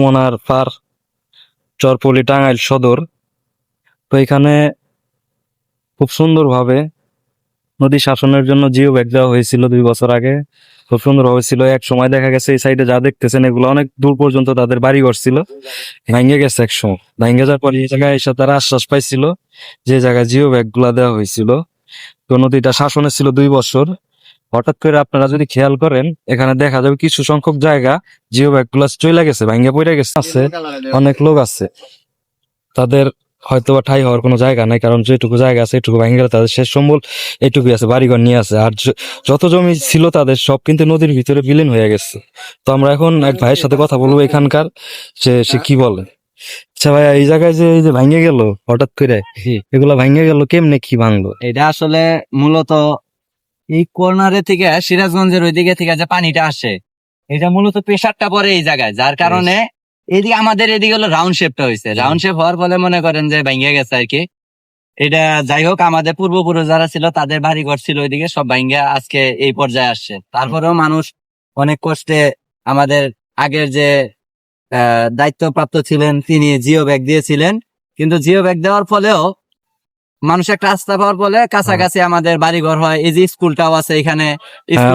যমুনার পার চরপলি টাঙ্গাইল সদর। তো এখানে খুব সুন্দরভাবে নদী শাসনের জন্য জিও ব্যাগ দেওয়া হয়েছিল দুই বছর আগে। খুব সুন্দর হয়েছিল এক সময় দেখা গেছে, এই সাইডে যা দেখতেছেন, এগুলো অনেক দূর পর্যন্ত তাদের বাড়ি ঘর ছিল। ভেঙে গেছে এক সময়। ভেঙে যাওয়ার পর এই জায়গায় এসে তারা আশ্বাস পাইছিল যে জায়গায় জিও ব্যাগগুলা দেওয়া হয়েছিল। তো নদীটা শাসনে ছিল দুই বছর। হঠাৎ করে আপনারা যদি খেয়াল করেন এখানে দেখা যাবে কিছু সংখ্যক জায়গা জিও ব্যাগগুলা চলে গেছে ভেঙে পড়ে গেছে আছে অনেক লোক আছে। তাদের হয়তো বা ঠাই হওয়ার কোনো জায়গা নাই কারণ যেটুকু জায়গা আছে এটুকু ভেঙে গেলে তাদের শেষ সম্বল এইটুকুই আছে বাড়িঘর নিয়ে আছে। আর যত জমি ছিল তাদের সব কিন্তু নদীর ভিতরে বিলীন হয়ে গেছে। তো আমরা এখন এক ভাইয়ের সাথে কথা বলব এখানকার যে সে কি বলে? আচ্ছা ভাইয়া এই জায়গায় যে এই যে ভেঙে গেল হঠাৎ করে এগুলা ভেঙে গেল কেমনে কি ভাঙলো? এটা আসলে মূলত এই কর্নারে থেকে সিরাজগঞ্জের ওইদিকে থেকে যে পানিটা আসে এটা মূলত প্রেশারটা পড়ে এই জায়গায় যার কারণে এদিকে আমাদের এদিকে হলো রাউন্ড শেপটা হয়েছে রাউন্ড শেপ হওয়ার ফলে মনে করেন যে ভেঙে গেছে আর কি। এটা যাই হোক আমাদের পূর্বপুরুষ যারা ছিল তাদের বাড়ি ঘর ছিল ওইদিকে সব ভেঙে আজকে এই পর্যায়ে আসছে। তারপরেও মানুষ অনেক কষ্টে আমাদের আগের যে আহ, দায়িত্বপ্রাপ্ত ছিলেন তিনি জিও ব্যাগ দিয়েছিলেন। কিন্তু জিও ব্যাগ দেওয়ার ফলেও মানুষ একটা আস্থা পাওয়ার ফলে কাছাকাছি আমাদের বাড়ি ঘর হয়। এই যে স্কুলটাও আছে এখানে হ্যাঁ,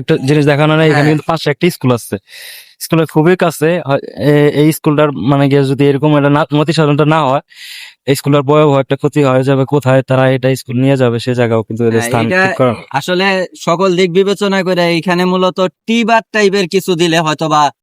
একটা জিনিস দেখানো নাই এখানে হ্যাঁ। কিন্তু পাশে একটা স্কুল আছে। স্কুলের খুবই কাছে এই স্কুলটার মানে গিয়ে যদি এরকম একটা না- নথি সাধনটা না হয় এই স্কুলের ভয়াবহ একটা ক্ষতি হয়ে যাবে কোথায় তারা এটা স্কুল নিয়ে যাবে সে জায়গাও কিন্তু হ্যাঁ, স্থান আসলে সকল দিক বিবেচনা করে এখানে মূলত টিবার টাইপের কিছু দিলে হয়তো বা